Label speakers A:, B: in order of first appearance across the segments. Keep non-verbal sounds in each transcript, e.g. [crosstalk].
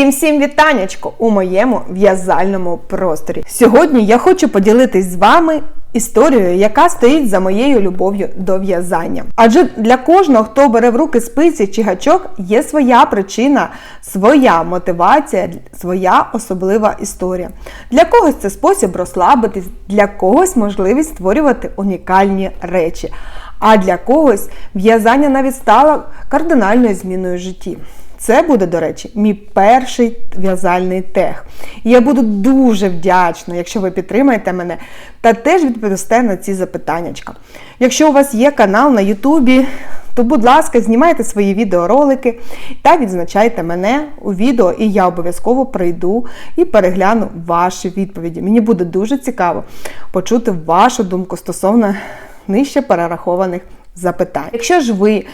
A: Всім всім вітанечко у моєму в'язальному просторі. Сьогодні я хочу поділитись з вами історією, яка стоїть за моєю любов'ю до в'язання. Адже для кожного, хто бере в руки спиці чи гачок, є своя причина, своя мотивація, своя особлива історія. Для когось це спосіб розслабитись, для когось можливість створювати унікальні речі. А для когось в'язання навіть стало кардинальною зміною житті. Це буде, до речі, мій перший в'язальний тех. І я буду дуже вдячна, якщо ви підтримаєте мене та теж відповісте на ці запитання. Якщо у вас є канал на Ютубі, то, будь ласка, знімайте свої відеоролики та відзначайте мене у відео, і я обов'язково прийду і перегляну ваші відповіді. Мені буде дуже цікаво почути вашу думку стосовно нижче перерахованих запитань. Якщо ж ви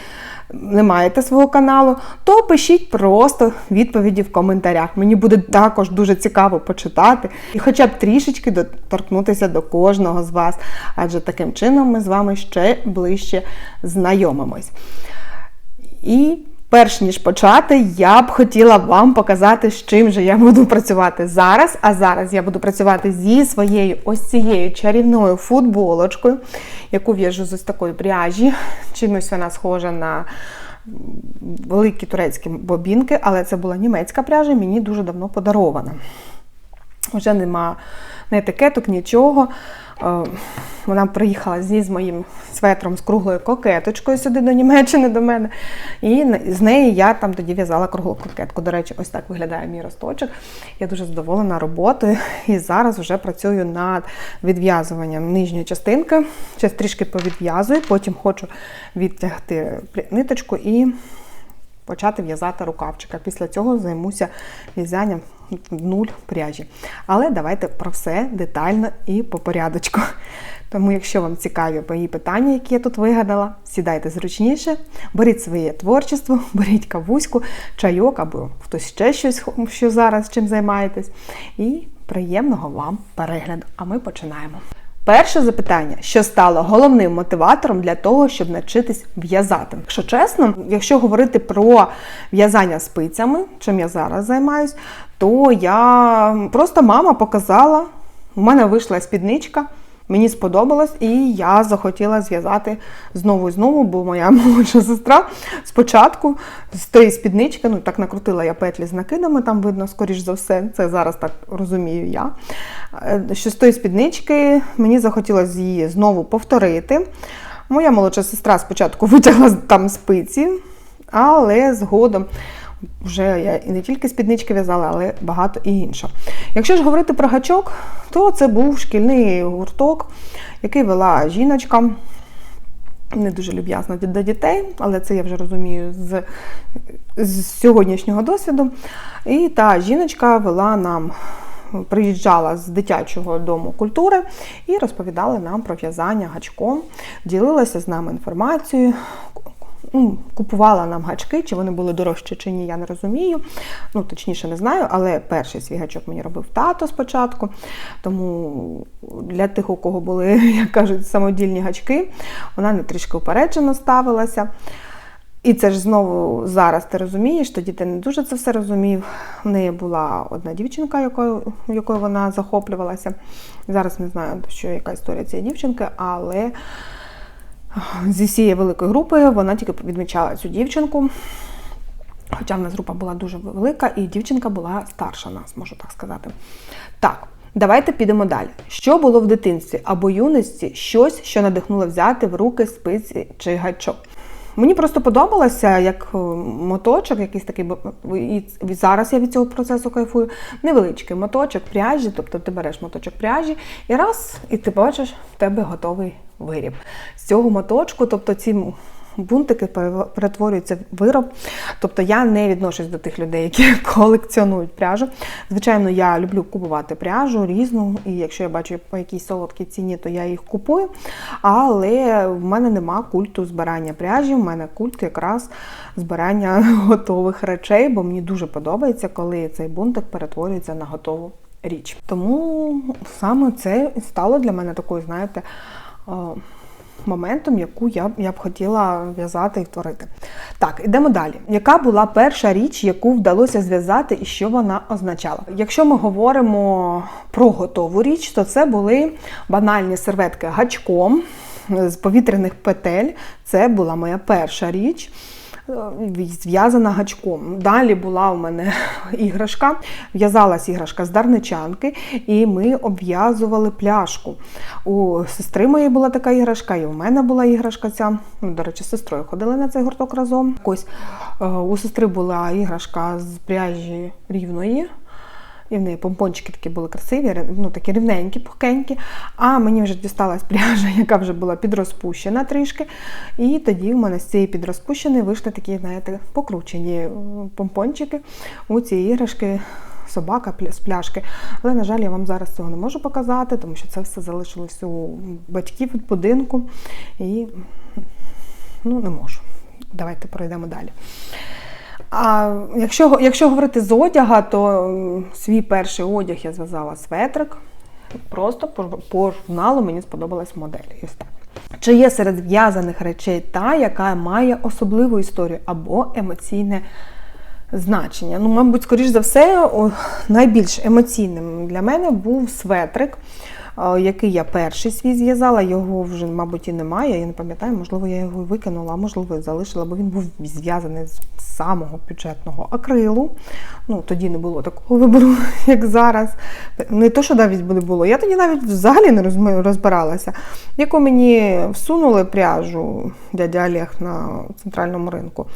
A: не маєте свого каналу, то пишіть просто відповіді в коментарях. Мені буде також дуже цікаво почитати і хоча б трішечки доторкнутися до кожного з вас, адже таким чином ми з вами ще ближче знайомимось. І Перш ніж почати, я б хотіла вам показати, з чим же я буду працювати зараз. А зараз я буду працювати зі своєю ось цією чарівною футболочкою, яку в'яжу з ось такої пряжі. Чимось вона схожа на великі турецькі бобінки, але це була німецька пряжа, мені дуже давно подарована. Вже нема ні етикеток, нічого. Е, вона приїхала з моїм светром з круглою кокеточкою сюди до Німеччини до мене. І з неї я там тоді в'язала круглу кокетку. До речі, ось так виглядає мій росточок. Я дуже задоволена роботою і зараз вже працюю над відв'язуванням нижньої частинки. Зараз трішки повідв'язую, потім хочу відтягти ниточку і почати в'язати рукавчика. Після цього займуся в'язанням нуль пряжі. Але давайте про все детально і по порядочку. [laughs] Тому, якщо вам цікаві мої питання, які я тут вигадала, сідайте зручніше, беріть своє творчество, [laughs] беріть кавуську, чайок або хтось ще щось, що зараз чим займаєтесь. І приємного вам перегляду! А ми починаємо. Перше запитання, що стало головним мотиватором для того, щоб навчитись в'язати. Якщо чесно, якщо говорити про в'язання спицями, чим я зараз займаюсь, то я просто мама показала, у мене вийшла спідничка. Мені сподобалось, і я захотіла зв'язати знову і знову, бо моя [laughs] молодша сестра спочатку з тієї спіднички, ну так накрутила я петлі з накидами, там видно, скоріш за все, це зараз так розумію я. Е, що з тої спіднички мені захотілося її знову повторити. Моя молодша сестра спочатку витягла там спиці, але згодом вже я і не тільки спіднички в'язала, але багато і іншого. Якщо ж говорити про гачок, то це був шкільний гурток, який вела жіночка. Не дуже люб'язна до дітей, але це я вже розумію з, з сьогоднішнього досвіду. І та жіночка вела нам, приїжджала з дитячого дому культури і розповідала нам про в'язання гачком, ділилася з нами інформацією, ну, купувала нам гачки, чи вони були дорожчі чи ні, я не розумію. Ну, точніше, не знаю, але перший свій гачок мені робив тато спочатку. Тому для тих, у кого були, [laughs] як кажуть, самодільні гачки, вона не трішки упереджено ставилася. І це ж знову зараз ти розумієш, тоді ти не дуже це все розумів. В неї була одна дівчинка, якою якою вона захоплювалася. Зараз не знаю, що яка історія цієї дівчинки, але зі всієї великої групи вона тільки відмічала цю дівчинку. Хоча в нас група була дуже велика, і дівчинка була старша нас, можу так сказати. Так, давайте підемо далі. Що було в дитинстві або юності щось, що надихнуло взяти в руки спиці чи гачок? Мені просто подобалося як е, моточок, якийсь такий і зараз я від цього процесу кайфую. Невеличкий моточок пряжі, тобто ти береш моточок пряжі і раз, і ти бачиш, в тебе готовий виріб. З цього моточку, тобто ці бунтики перетворюються в вироб. Тобто я не відношусь до тих людей, які [laughs] колекціонують пряжу. Звичайно, я люблю купувати пряжу різну, і якщо я бачу по якійсь солодкій ціні, то я їх купую. Але в мене нема культу збирання пряжі, в мене культ якраз збирання [laughs] готових речей, бо мені дуже подобається, коли цей бунтик перетворюється на готову річ. Тому саме це стало для мене такою, знаєте, моментом, яку я, я б хотіла в'язати і творити. Так, ідемо далі. Яка була перша річ, яку вдалося зв'язати, і що вона означала? Якщо ми говоримо про готову річ, то це були банальні серветки гачком з повітряних петель. Це була моя перша річ. Е, Зв'язана гачком. Далі була у мене [laughs] іграшка, в'язалась іграшка з дарничанки, і ми обв'язували пляшку. У сестри моєї була така іграшка, і у мене була іграшка ця. Ми, До речі, з сестрою ходили на цей гурток разом. Ось е, у сестри була іграшка з пряжі рівної. І в неї помпончики такі були красиві, ну такі рівненькі, пухкенькі. А мені вже дісталась пряжа, яка вже була підрозпущена трішки. І тоді в мене з цієї підрозпущеної вийшли такі, знаєте, покручені е, помпончики у ці іграшки. Собака з пляшки. Але, на жаль, я вам зараз цього не можу показати, тому що це все залишилось у батьків від будинку. І ну, не можу. Давайте пройдемо далі. А якщо, якщо говорити з одяга, то свій перший одяг я зв'язала светрик. Просто по, журналу мені сподобалась модель. Чи є серед зв'язаних речей та, яка має особливу історію або емоційне значення? Ну, мабуть, скоріш за все, найбільш емоційним для мене був светрик, який я перший свій зв'язала. Його вже, мабуть, і немає. Я не пам'ятаю, можливо, я його викинула, а можливо, залишила, бо він був зв'язаний з самого бюджетного акрилу. Ну, тоді не було такого вибору, [laughs] як зараз. Не то, що навіть не було. Я тоді навіть взагалі не розбиралася. Яку мені всунули пряжу дядя Олег на центральному ринку.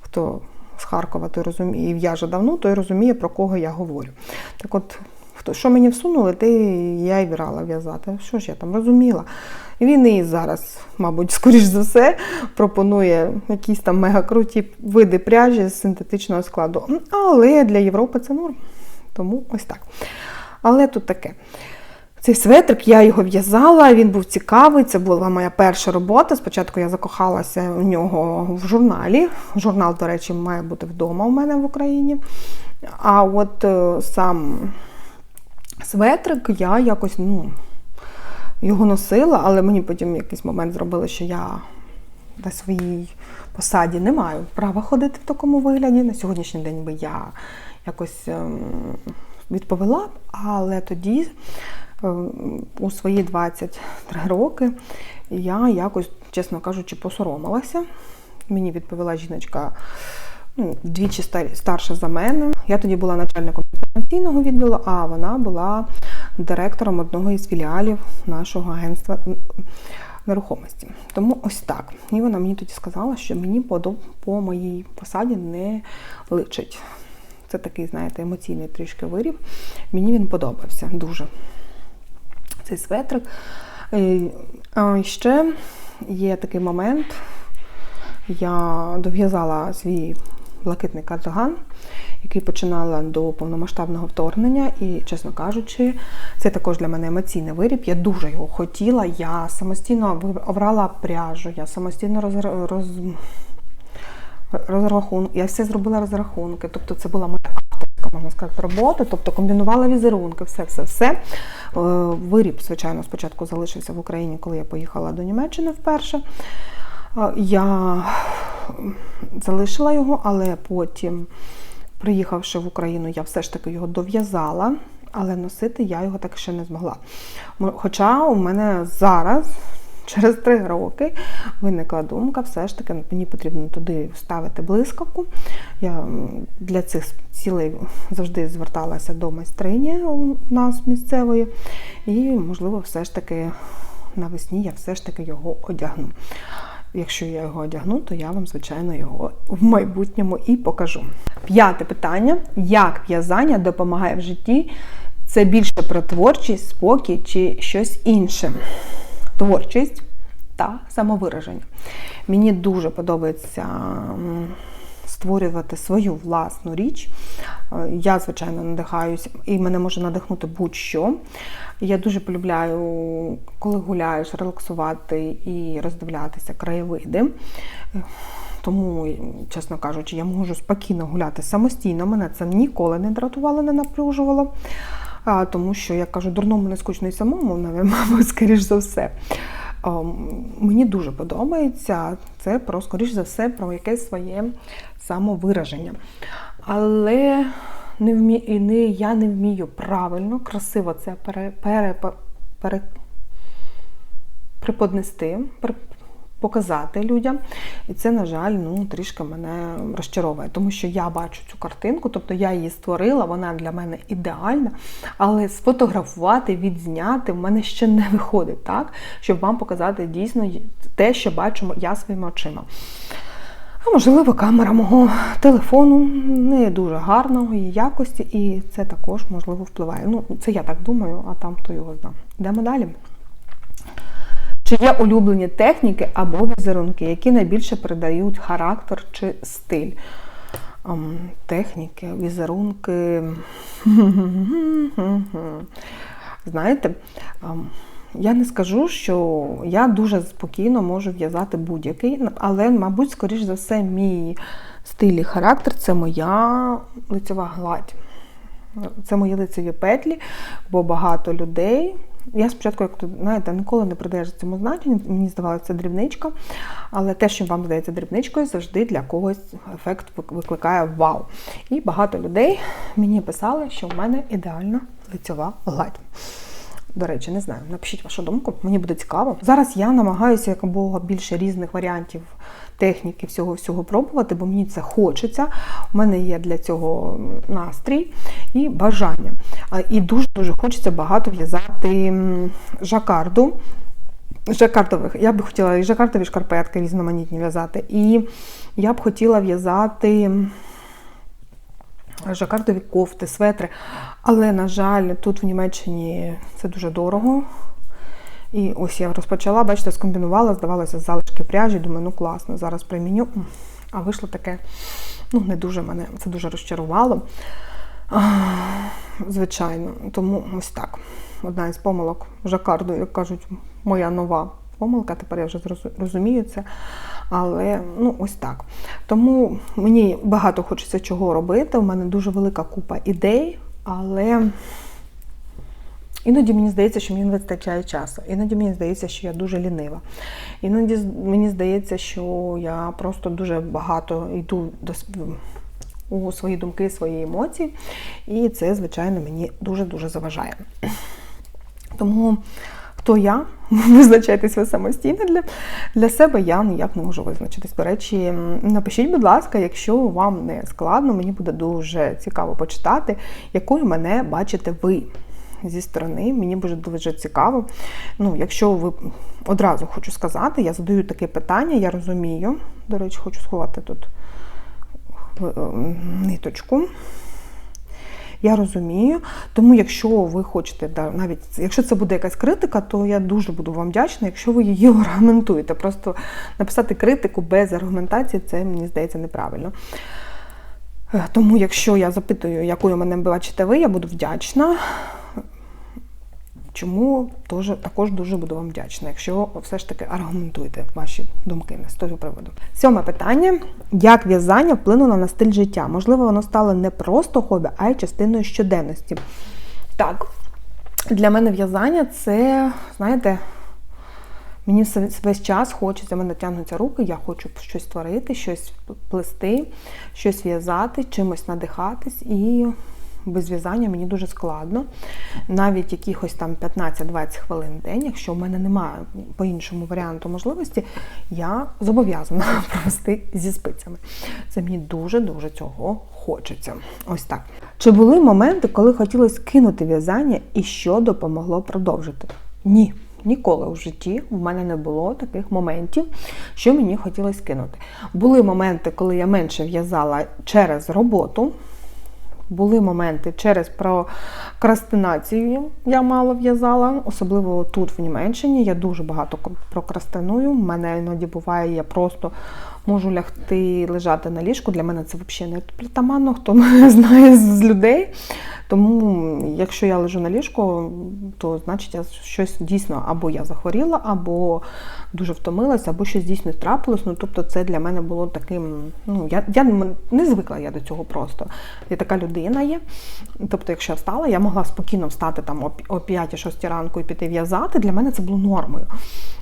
A: Хто з Харкова, той розуміє, і в'яже давно, той розуміє, про кого я говорю. Так от, хто, що мені всунули, те я й брала в'язати. Що ж я там розуміла? Він і зараз, мабуть, скоріш за все, пропонує якісь там мегакруті види пряжі з синтетичного складу. Але для Європи це норм. Тому ось так. Але тут таке. Цей светрик, я його в'язала, він був цікавий. Це була моя перша робота. Спочатку я закохалася в нього в журналі. Журнал, до речі, має бути вдома у мене в Україні. А от е, сам светрик я якось ну, його носила, але мені потім якийсь момент зробили, що я на своїй посаді не маю права ходити в такому вигляді. На сьогоднішній день би я якось ем, відповіла, але тоді е, у свої 23 роки я якось, чесно кажучи, посоромилася. Мені відповіла жіночка ну, двічі старша за мене. Я тоді була начальником інформаційного відділу, а вона була директором одного із філіалів нашого агентства нерухомості. Тому ось так. І вона мені тоді сказала, що мені по, по моїй посаді не личить. Це такий, знаєте, емоційний трішки виріб. Мені він подобався дуже. Цей светрик. Е, А ще є такий момент. Я дов'язала свій блакитний кардиган, який починала до повномасштабного вторгнення. І, чесно кажучи, це також для мене емоційний виріб. Я дуже його хотіла. Я самостійно обрала пряжу, я самостійно роз, роз, розрахунок. Я все зробила розрахунки. Тобто це була моя авторська, можна сказати, робота. Тобто комбінувала візерунки, все, все, все. Е, Виріб, звичайно, спочатку залишився в Україні, коли я поїхала до Німеччини вперше. Е, Я залишила його, але потім, приїхавши в Україну, я все ж таки його дов'язала, але носити я його так ще не змогла. Хоча у мене зараз, [laughs] через три роки, виникла думка, все ж таки мені потрібно туди вставити блискавку. Я для цих цілей завжди зверталася до майстрині у нас місцевої, і, можливо, все ж таки навесні я все ж таки його одягну. Якщо я його одягну, то я вам, звичайно, його в майбутньому і покажу. П'яте питання: як в'язання допомагає в житті? Це більше про творчість, спокій чи щось інше? Творчість та самовираження. Мені дуже подобається створювати свою власну річ. Е, Я, звичайно, надихаюся, і мене може надихнути будь-що. Я дуже полюбляю, коли гуляєш, релаксувати і роздивлятися краєвиди. Тому, чесно кажучи, я можу спокійно гуляти самостійно. Мене це ніколи не дратувало, не напружувало. Тому що, як кажу, дурному не скучно і самому, [laughs] мабуть, скоріш за все. ем, мені дуже подобається. Це про, скоріш за все, про якесь своє самовираження. Але не вмі... не, я не вмію правильно, красиво це пере, пере, пере, преподнести, показати людям. І це, на жаль, ну, трішки мене розчаровує, тому що я бачу цю картинку, тобто я її створила, вона для мене ідеальна, але сфотографувати, відзняти в мене ще не виходить, так, щоб вам показати дійсно те, що бачу я своїми очима. А можливо, камера мого телефону не дуже гарної якості, і це також можливо впливає. Ну, це я так думаю, а там хто його знає. Йдемо далі. Чи є улюблені техніки або візерунки, які найбільше передають характер чи стиль? Ем, Техніки, візерунки. [laughs] Знаєте, ем, я не скажу, що я дуже спокійно можу в'язати будь-який, але, мабуть, скоріш за все, мій стиль і характер це моя лицева гладь. Це мої лицеві петлі, бо багато людей. Я спочатку, як знаєте, ніколи не придаєш цьому значення, мені здавалося, дрібничка. Але те, що вам здається дрібничкою, завжди для когось ефект викликає вау. І багато людей мені писали, що в мене ідеальна лицьова гладь. До речі, не знаю, напишіть вашу думку, мені буде цікаво. Зараз я намагаюся якомога більше різних варіантів техніки, всього всього пробувати, бо мені це хочеться. У мене є для цього настрій і бажання. І дуже-дуже хочеться багато в'язати жакарду. Жакартових. Я б хотіла і жакартові шкарпетки різноманітні в'язати. І я б хотіла в'язати жакардові кофти, светри. Але, на жаль, тут в Німеччині це дуже дорого. І ось я розпочала, бачите, скомбінувала, здавалося, залишки пряжі. Думаю, ну класно, зараз приміню. А вийшло таке, ну, не дуже мене, це дуже розчарувало. Звичайно, тому ось так. Одна із помилок жакарду, як кажуть, моя нова помилка, тепер я вже розумію це. Але ну ось так. Тому мені багато хочеться чого робити. У мене дуже велика купа ідей, але іноді мені здається, що мені не вистачає часу. Іноді мені здається, що я дуже лінива. Іноді мені здається, що я просто дуже багато йду до у свої думки, свої емоції. І це, звичайно, мені дуже-дуже заважає. Тому хто я, [laughs] визначайтесь ви самостійно для для себе, я ніяк не можу визначитись. До речі, напишіть, будь ласка, якщо вам не складно, мені буде дуже цікаво почитати, якою мене бачите ви зі сторони. Мені буде дуже цікаво. Ну, Якщо ви одразу хочу сказати, я задаю таке питання, я розумію. До речі, хочу сховати тут ниточку. Я розумію. Тому, якщо ви хочете, навіть якщо це буде якась критика, то я дуже буду вам вдячна, якщо ви її [laughs] аргументуєте. Просто написати критику без аргументації, це мені здається неправильно. Тому, якщо я запитую, якою мене бачите ви, я буду вдячна. Чому теж, також дуже буду вам вдячна, якщо все ж таки аргументуєте ваші думки з того приводу. Сьоме питання: як в'язання вплинуло на стиль життя? Можливо, воно стало не просто хобі, а й частиною щоденності. Так, для мене в'язання це, знаєте, мені весь час хочеться, мене тягнуться руки, я хочу щось створити, щось плести, щось в'язати, чимось надихатись і без в'язання мені дуже складно. Навіть якихось там 15-20 хвилин в день, якщо в мене немає по-іншому варіанту можливості, я зобов'язана [laughs] провести зі спицями. Це мені дуже-дуже цього хочеться. Ось так. Чи були моменти, коли хотілося кинути в'язання і що допомогло продовжити? Ні. Ніколи в житті в мене не було таких моментів, що мені хотілося кинути. Були моменти, коли я менше в'язала через роботу. Були моменти через прокрастинацію, я мало в'язала, особливо тут, в Німеччині. Я дуже багато прокрастиную. У мене іноді буває, я просто можу лягти лежати на ліжку. Для мене це взагалі не притаманно, хто мене знає з людей. Тому, якщо я лежу на ліжку, то значить я щось дійсно або я захворіла, або дуже втомилася, або щось дійсно трапилось. Ну тобто, це для мене було таким. Ну я я не звикла я до цього просто. Я така людина є. Тобто, якщо я встала, я могла спокійно встати там о 5-6 ранку і піти в'язати. Для мене це було нормою.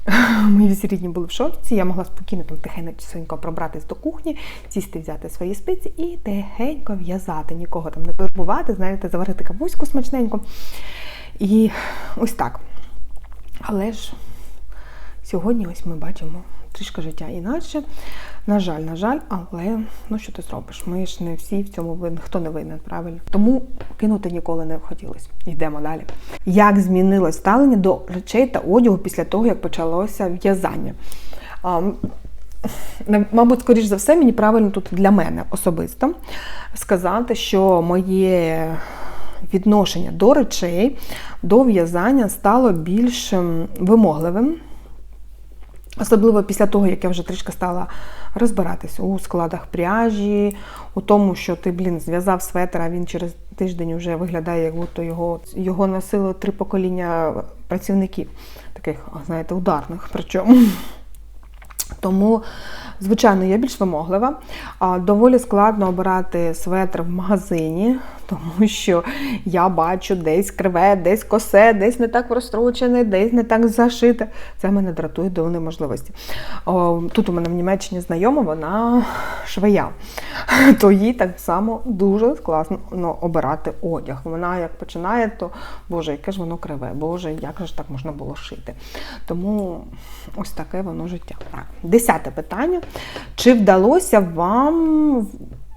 A: [laughs] Мої всі рідні були в шоці, я могла спокійно там тихенько пробратись до кухні, сісти, взяти свої спиці і тихенько в'язати, нікого там не турбувати, знаєте, заварити кавуську смачненько. І ось так. Але ж сьогодні ось ми бачимо трішки життя іначе. На жаль, на жаль, але ну що ти зробиш? Ми ж не всі в цьому винні, хто не винен, правильно? Тому кинути ніколи не хотілося. Йдемо далі. Як змінилось ставлення до речей та одягу після того, як почалося в'язання? Мабуть, скоріш за все, мені правильно тут для мене особисто сказати, що моє відношення до речей, до в'язання стало більш ем, вимогливим. Особливо після того, як я вже трішки стала розбиратись у складах пряжі, у тому, що ти, блін, зв'язав светр, а він через тиждень вже виглядає, як будто його його носило три покоління працівників, таких, знаєте, ударних. Причому. Тому, звичайно, я більш вимоглива. Доволі складно обирати светр в магазині, [laughs] тому що я бачу десь криве, десь косе, десь не так розстрочене, десь не так зашите. Це мене дратує до неможливості. Тут у мене в Німеччині знайома, вона [laughs] швея, [laughs] то їй так само дуже складно обирати одяг. Вона як починає, то Боже, яке ж воно криве, Боже, як же так можна було шити. Тому ось таке воно життя. Десяте питання. Чи вдалося вам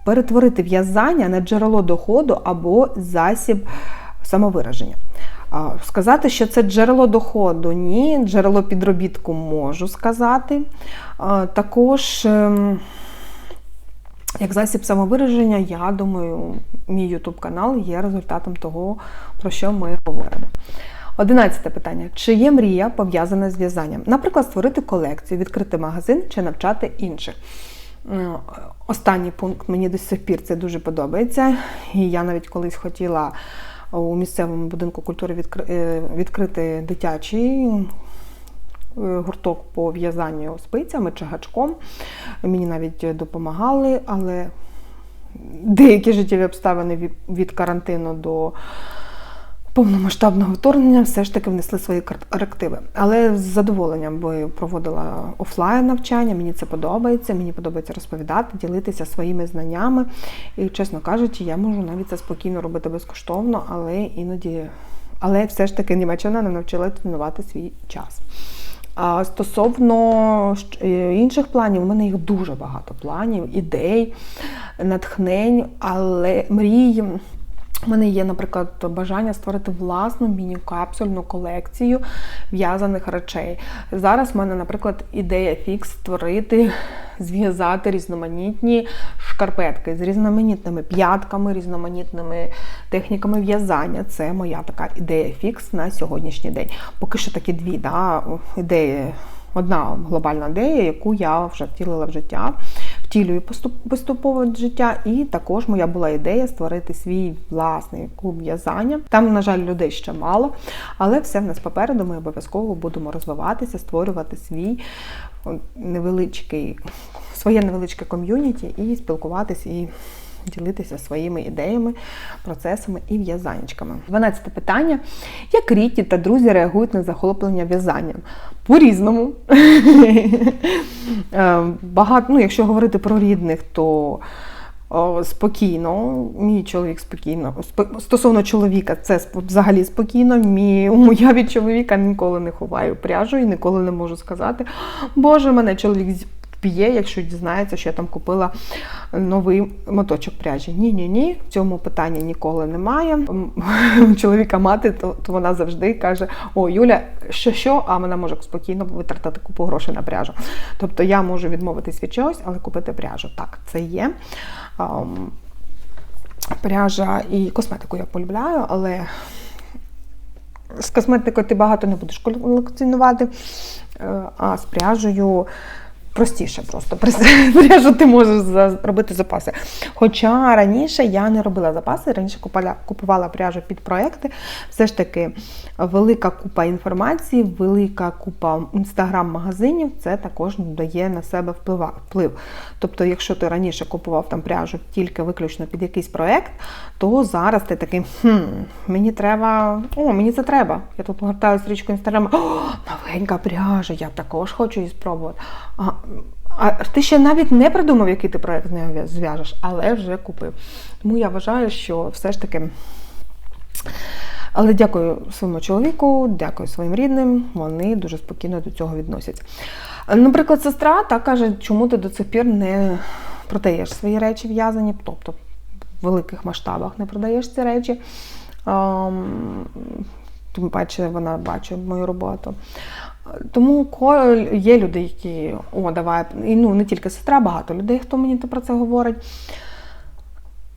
A: перетворити в'язання на джерело доходу або засіб самовираження? Сказати, що це джерело доходу, ні, джерело підробітку можу сказати. Також, ем, як засіб самовираження, я думаю, мій YouTube канал є результатом того, про що ми говоримо. Одинадцяте питання: чи є мрія пов'язана з в'язанням? Наприклад, створити колекцію, відкрити магазин чи навчати інших. Останній пункт мені до сих пір це дуже подобається. І я навіть колись хотіла у місцевому будинку культури е, відкрити дитячий е, гурток по в'язанню спицями чи гачком. Мені навіть допомагали, але деякі життєві обставини від карантину до повномасштабного вторгнення все ж таки внесли свої корективи. Але з задоволенням би проводила офлайн навчання, мені це подобається, мені подобається розповідати, ділитися своїми знаннями. І, чесно кажучи, я можу навіть це спокійно робити безкоштовно, але іноді, але все ж таки Німеччина не навчила тренувати свій час. А стосовно е, інших планів, у мене їх дуже багато планів, ідей, натхнень, але мрій. У мене є, наприклад, бажання створити власну міні-капсульну колекцію в'язаних речей. Зараз в мене, наприклад, ідея фікс створити, зв'язати різноманітні шкарпетки з різноманітними п'ятками, різноманітними техніками в'язання. Це моя така ідея фікс на сьогоднішній день. Поки що такі дві да, ідеї. Одна глобальна ідея, яку я вже втілила в життя втілюю поступово життя. І також моя була ідея створити свій власний клуб в'язання. Там, на жаль, людей ще мало, але все в нас попереду. Ми обов'язково будемо розвиватися, створювати свій невеличкий, своє невеличке ком'юніті і спілкуватися і ділитися своїми ідеями, процесами і в'язанечками. 12 питання. Як рідні та друзі реагують на захоплення в'язанням? По-різному. [laughs] Е, багато, ну, Якщо говорити про рідних, то спокійно, мій чоловік спокійно. Стосовно чоловіка, це взагалі спокійно. Мій, я від чоловіка ніколи не ховаю пряжу і ніколи не можу сказати, Боже, мене чоловік п'є, якщо дізнається, що я там купила новий моточок пряжі. Ні-ні ні, в цьому питання ніколи немає. [laughs] Чоловіка мати, то, то вона завжди каже: О, Юля, що що, а вона може спокійно витратити купу грошей на пряжу. Тобто я можу відмовитись від чогось, але купити пряжу. Так, це є. Пряжа і косметику я полюбляю, але з косметикою ти багато не будеш колекціонувати, е, а з пряжею простіше просто. Пряжу ти можеш робити запаси. Хоча раніше я не робила запаси, раніше купувала пряжу під проекти. Все ж таки велика купа інформації, велика купа інстаграм-магазинів, це також дає на себе вплив. Тобто, якщо ти раніше купував там пряжу тільки виключно під якийсь проект, то зараз ти такий, хм, мені треба, о, мені це треба. Я тут погортаю стрічку інстаграму, о, новенька пряжа, я також хочу її спробувати. А, ти ще навіть не придумав, який ти проект з нею зв'яжеш, але вже купив. Тому я вважаю, що все ж таки. Але дякую своєму чоловіку, дякую своїм рідним. Вони дуже спокійно до цього відносяться. Наприклад, сестра та каже, чому ти до цих пір не продаєш свої речі в'язані, тобто в великих масштабах не продаєш ці речі. Тим паче вона бачить мою роботу. Тому є люди, які о, давай, і ну не тільки сестра, багато людей, хто мені про це говорить.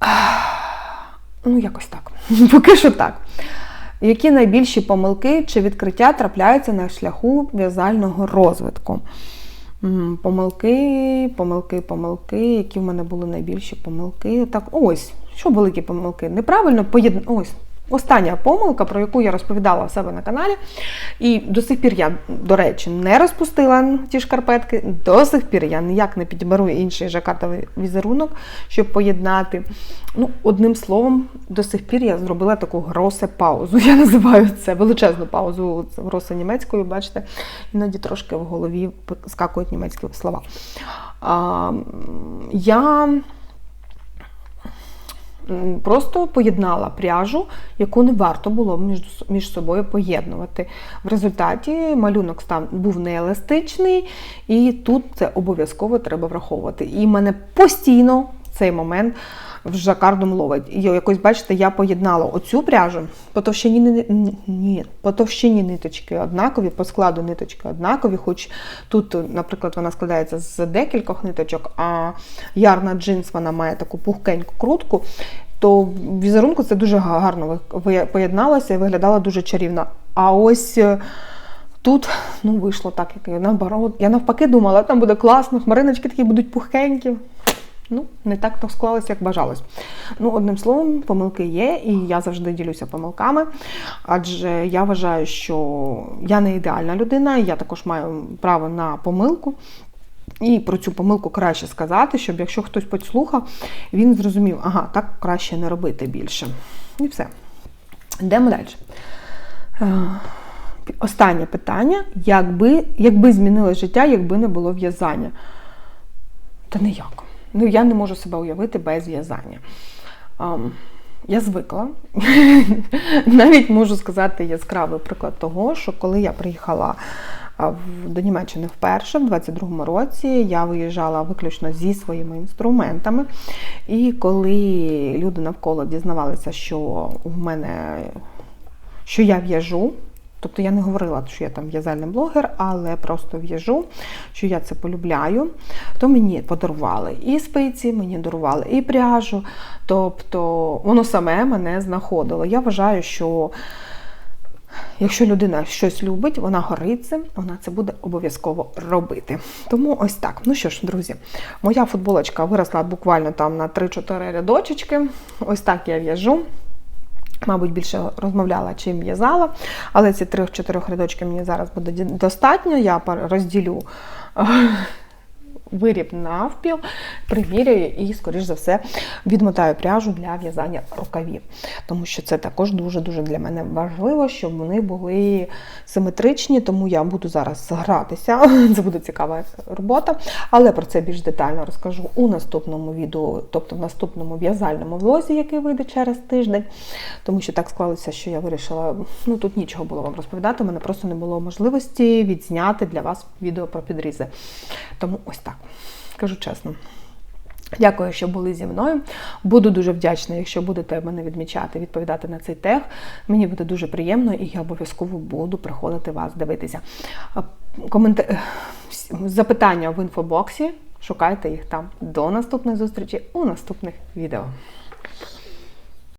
A: [sighs] Ну, якось так. [laughs] Поки що так. Які найбільші помилки чи відкриття трапляються на шляху в'язального розвитку? Помилки, помилки, помилки. Які в мене були найбільші помилки? Так, ось, що великі помилки? Неправильно поєднати. Ось. Остання помилка, про яку я розповідала у себе на каналі, і до сих пір я, до речі, не розпустила ті шкарпетки. До сих пір я ніяк не підберу інший жакартовий візерунок, щоб поєднати. Ну, одним словом, до сих пір я зробила таку гросе паузу. Я називаю це величезну паузу гросе німецькою. Бачите, іноді трошки в голові скакують німецькі слова. А, я просто поєднала пряжу, яку не варто було між, собою поєднувати. В результаті малюнок став був нееластичний, і тут це обов'язково треба враховувати. І мене постійно цей момент в жакардом ловить. І якось, бачите, я поєднала оцю пряжу по товщині, ни- ні, по товщині ниточки однакові, по складу ниточки однакові, хоч тут, наприклад, вона складається з декількох ниточок, а ярна джинс вона має таку пухкеньку крутку, то в візерунку це дуже гарно поєдналося і виглядало дуже чарівно. А ось е, тут ну, вийшло так, як я наоборот. Я навпаки думала, там буде класно, хмариночки такі будуть пухкенькі. Ну, не так то склалось, як бажалось. Ну, одним словом, помилки є, і я завжди ділюся помилками. Адже я вважаю, що я не ідеальна людина, я також маю право на помилку. І про цю помилку краще сказати, щоб якщо хтось послухав, він зрозумів, ага, так краще не робити більше. І все. Йдемо далі. Е, Останнє питання: якби, якби змінилось життя, якби не було в'язання? Та ніяк. Ну, я не можу себе уявити без в'язання. Ам, я звикла. [laughs] Навіть можу сказати яскравий приклад того, що коли я приїхала до Німеччини вперше, в 22-му році, я виїжджала виключно зі своїми інструментами. І коли люди навколо дізнавалися, що в мене що я в'яжу. Тобто я не говорила, що я там в'язальний блогер, але просто в'яжу, що я це полюбляю, то мені подарували і спиці, мені дарували і пряжу. Тобто воно саме мене знаходило. Я вважаю, що якщо людина щось любить, вона горить цим, вона це буде обов'язково робити. Тому ось так. Ну що ж, друзі, моя футболочка виросла буквально там на 3-4 рядочечки. Ось так я в'яжу. Мабуть, більше розмовляла, чим в'язала, але ці трьох-чотирьох рядочки мені зараз буде достатньо. Я розділю е, виріб навпіл, приміряю і, скоріш за все, відмотаю пряжу для в'язання рукавів. Тому що це також дуже-дуже для мене важливо, щоб вони були симетричні, тому я буду зараз гратися. [laughs] Це буде цікава робота. Але про це більш детально розкажу у наступному відео, тобто в наступному в'язальному влозі, який вийде через тиждень. Тому що так склалося, що я вирішила, ну тут нічого було вам розповідати, у мене просто не було можливості відзняти для вас відео про підрізи. Тому ось так. Кажу чесно. Дякую, що були зі мною. Буду дуже вдячна, якщо будете мене відмічати, відповідати на цей тег. Мені буде дуже приємно, і я обов'язково буду приходити вас дивитися. Е, Запитання в інфобоксі. Шукайте їх там. До наступних зустрічі у наступних відео.